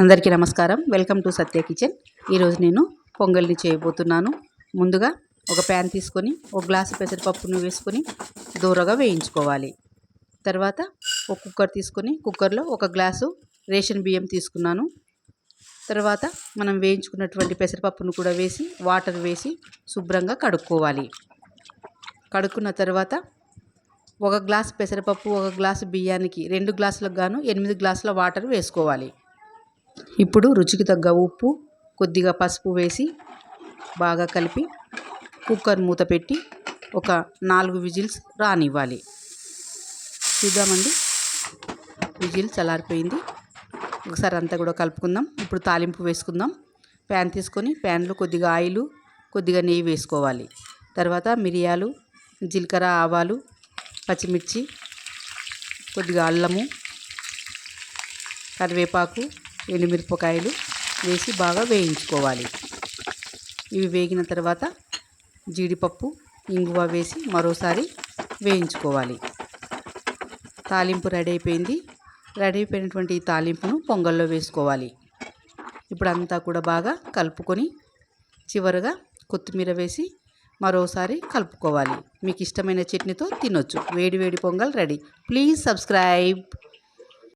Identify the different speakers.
Speaker 1: అందరికీ నమస్కారం. Welcome to Satya kitchen. ఈరోజు నేను పొంగల్ని చేయబోతున్నాను. ముందుగా ఒక ప్యాన్ తీసుకొని ఒక గ్లాసు పెసరపప్పును వేసుకొని దూరగా వేయించుకోవాలి. తర్వాత ఒక కుక్కర్ తీసుకొని కుక్కర్లో ఒక గ్లాసు రేషన్ బియ్యం తీసుకున్నాను. తర్వాత మనం వేయించుకున్నటువంటి పెసరపప్పును కూడా వేసి వాటర్ వేసి శుభ్రంగా కడుక్కోవాలి. కడుక్కున్న తర్వాత ఒక గ్లాస్ పెసరపప్పు ఒక గ్లాసు బియ్యానికి రెండు గ్లాసులకు గాను ఎనిమిది గ్లాసుల వాటర్ వేసుకోవాలి. ఇప్పుడు రుచికి తగ్గ ఉప్పు కొద్దిగా పసుపు వేసి బాగా కలిపి కుక్కర్ మూత పెట్టి ఒక నాలుగు విజిల్స్ రానివ్వాలి. చూద్దామండి. విజిల్ చల్లారిపోయింది. ఒకసారి అంతా కూడా కలుపుకుందాం. ఇప్పుడు తాలింపు వేసుకుందాం. ప్యాన్ తీసుకొని ప్యాన్లో కొద్దిగా ఆయిల్ కొద్దిగా నెయ్యి వేసుకోవాలి. తర్వాత మిరియాలు జీలకర్ర ఆవాలు పచ్చిమిర్చి కొద్దిగా అల్లము కరివేపాకు ఎండుమిరపకాయలు వేసి బాగా వేయించుకోవాలి. ఇవి వేగిన తర్వాత జీడిపప్పు ఇంగువ వేసి మరోసారి వేయించుకోవాలి. తాలింపు రెడీ అయిపోయింది. రెడీ అయిపోయినటువంటి ఈ తాలింపును పొంగల్లో వేసుకోవాలి. ఇప్పుడు అంతా కూడా బాగా కలుపుకొని చివరగా కొత్తిమీర వేసి మరోసారి కలుపుకోవాలి. మీకు ఇష్టమైన చట్నీతో తినొచ్చు. వేడి వేడి పొంగల్ రెడీ. Please subscribe.